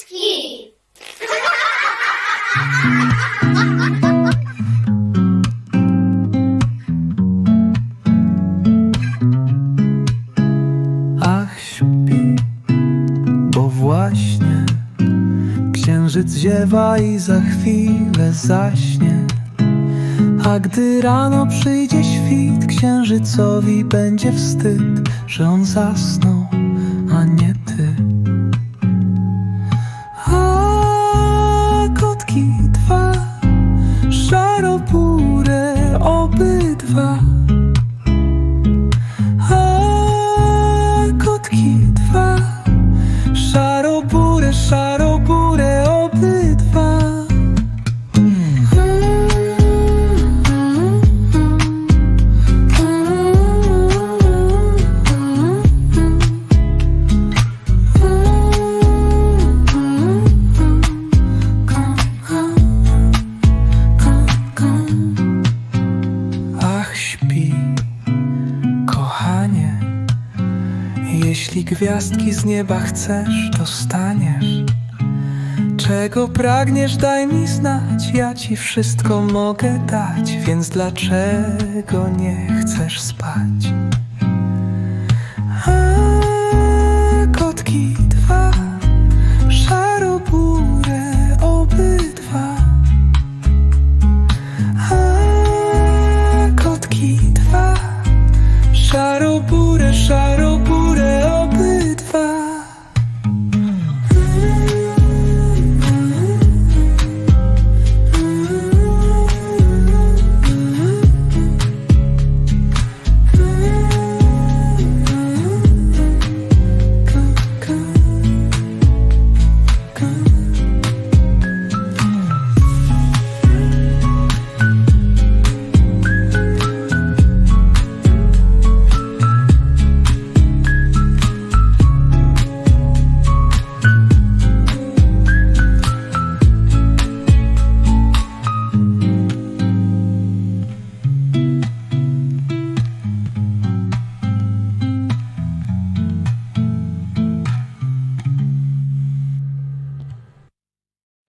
Krótki! Ach, śpi, bo właśnie księżyc ziewa i za chwilę zaśnie. A gdy rano przyjdzie świt, księżycowi będzie wstyd, że on zasnął, obydwa. Jeśli gwiazdki z nieba chcesz, dostaniesz Czego pragniesz, daj mi znać. Ja ci wszystko mogę dać Więc dlaczego nie chcesz spać? A, kotki dwa Szarobure obydwa. A, kotki dwa Szarobure, szarobure